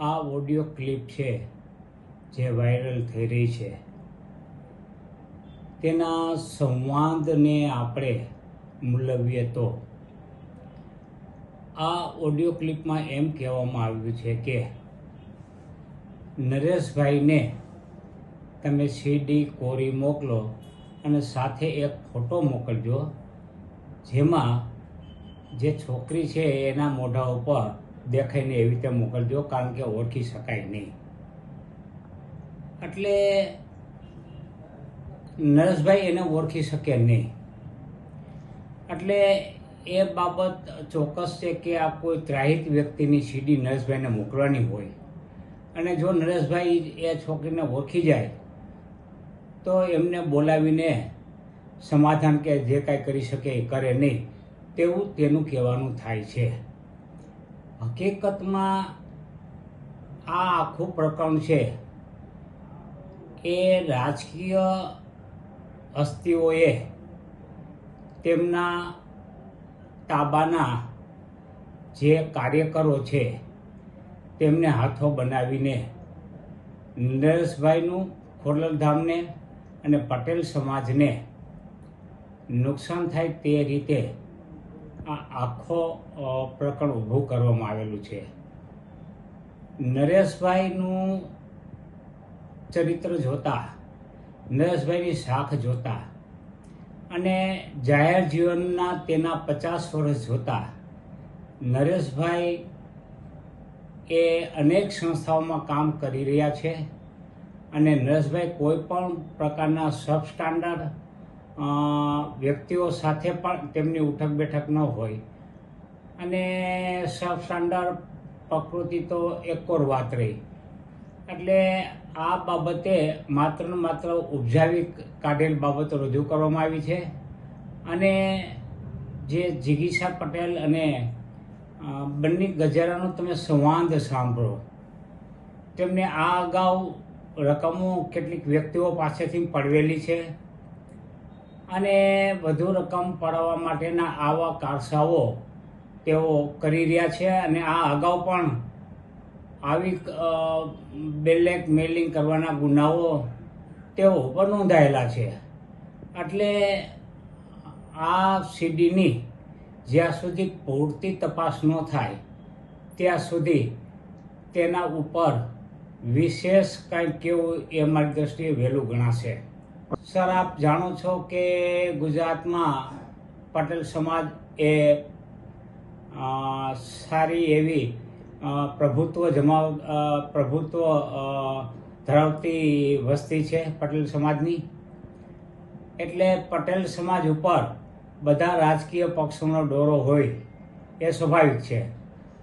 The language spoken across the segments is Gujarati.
આ ઓડિયો ક્લિપ છે જે વાયરલ થઈ રહી છે. તેના સંવાદને આપણે મૂલવીએ તો, આ ઓડિયો ક્લિપમાં એમ કહેવામાં આવ્યું છે કે, નરેશભાઈને તમે સીડી કોરી મોકલો અને સાથે એક ફોટો મોકલજો, જેમાં જે છોકરી છે એના મોઢા ઉપર દેખાઈને એવી રીતે મોકલજો, કારણ કે ઓળખી શકાય નહીં. એટલે નરેશભાઈ એને ઓળખી શકે નહીં. એટલે એ બાબત ચોક્કસ છે કે આ કોઈ ત્રાહિત વ્યક્તિની સીડી નરેશભાઈને મોકલવાની હોય. અને જો નરેશભાઈ એ છોકરીને ઓળખી જાય, તો એમને બોલાવીને સમાધાન કે જે કાંઈ કરી શકે એ કરે નહીં, તેવું તેનું કહેવાનું થાય છે. હકીકતમાં આ આખું પ્રકરણ છે એ રાજકીય હસ્તીઓએ તેમના તાબાના જે કાર્યકરો છે તેમને હાથો બનાવીને નરેશભાઈનું ખોરલધામને અને પટેલ સમાજને નુકસાન થાય તે રીતે આ આખો પ્રકરણ ઊભું કરવામાં આવેલું છે. નરેશભાઈનું ચરિત્ર જોતા, નરેશભાઈની શાખ જોતા અને જાહેર જીવનના તેના પચાસ વર્ષ જોતા, નરેશભાઈ એ અનેક સંસ્થાઓમાં કામ કરી રહ્યા છે અને નરેશભાઈ કોઈ પણ પ્રકારના સબ સ્ટાન્ડર્ડ વ્યક્તિઓ સાથે પણ તેમની ઉઠક બેઠક ન હોય. અને સબ સ્ટાન્ડર્ડ પ્રકૃતિ તો એકોર વાત રહી. એટલે આ બાબતે માત્ર ને માત્ર ઉપજાવી કાઢેલ બાબતો રજૂ કરવામાં આવી છે. અને જે જિગીસા પટેલ અને બંને ગજેરાનો તમે સંવાદ સાંભળો. તેમને આ અગાઉ રકમો કેટલીક વ્યક્તિઓ પાસેથી પડવેલી છે. અને વધુ રકમ પડાવવા માટેના આવા કારસાઓ તેઓ કરી રહ્યા છે અને આ અગાઉ પણ આવી બેલેક મેલિંગ કરવાના ગુનાઓ તેઓ ઉપર નોંધાયેલા છે. એટલે આ સીડીની જ્યાં સુધી પૂરતી તપાસ ન થાય, ત્યાં સુધી તેના ઉપર વિશેષ કંઈક કેવું એ મારી દ્રષ્ટિએ વહેલું ગણાશે. સર, આપ જાણો છો કે ગુજરાતમાં પટેલ સમાજ એ સારી એવી પ્રભુત્વ જમાવ પ્રભુત્વ ધરાવતી વસ્તી છે પટેલ સમાજની. એટલે પટેલ સમાજ ઉપર બધા રાજકીય પક્ષોનો ડોરો હોય એ સ્વાભાવિક છે.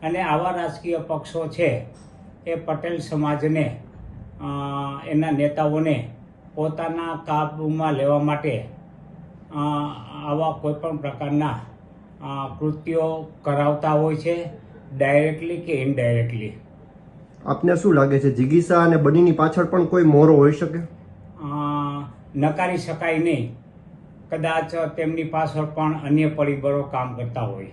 અને આવા રાજકીય પક્ષો છે એ પટેલ સમાજને એના નેતાઓને પોતાના કાબૂમાં લેવા માટે આવા કોઈપણ પ્રકારના કૃત્યો કરાવતા હોય છે ડાયરેક્ટલી કે ઇનડાયરેક્ટલી આપને શું લાગે છે જિગીસા અને બનીની પાછળ પણ કોઈ મોરો હોઈ શકે? નકારી શકાય નહીં. કદાચ તેમની પાછળ પણ અન્ય પરિબળો કામ કરતા હોય.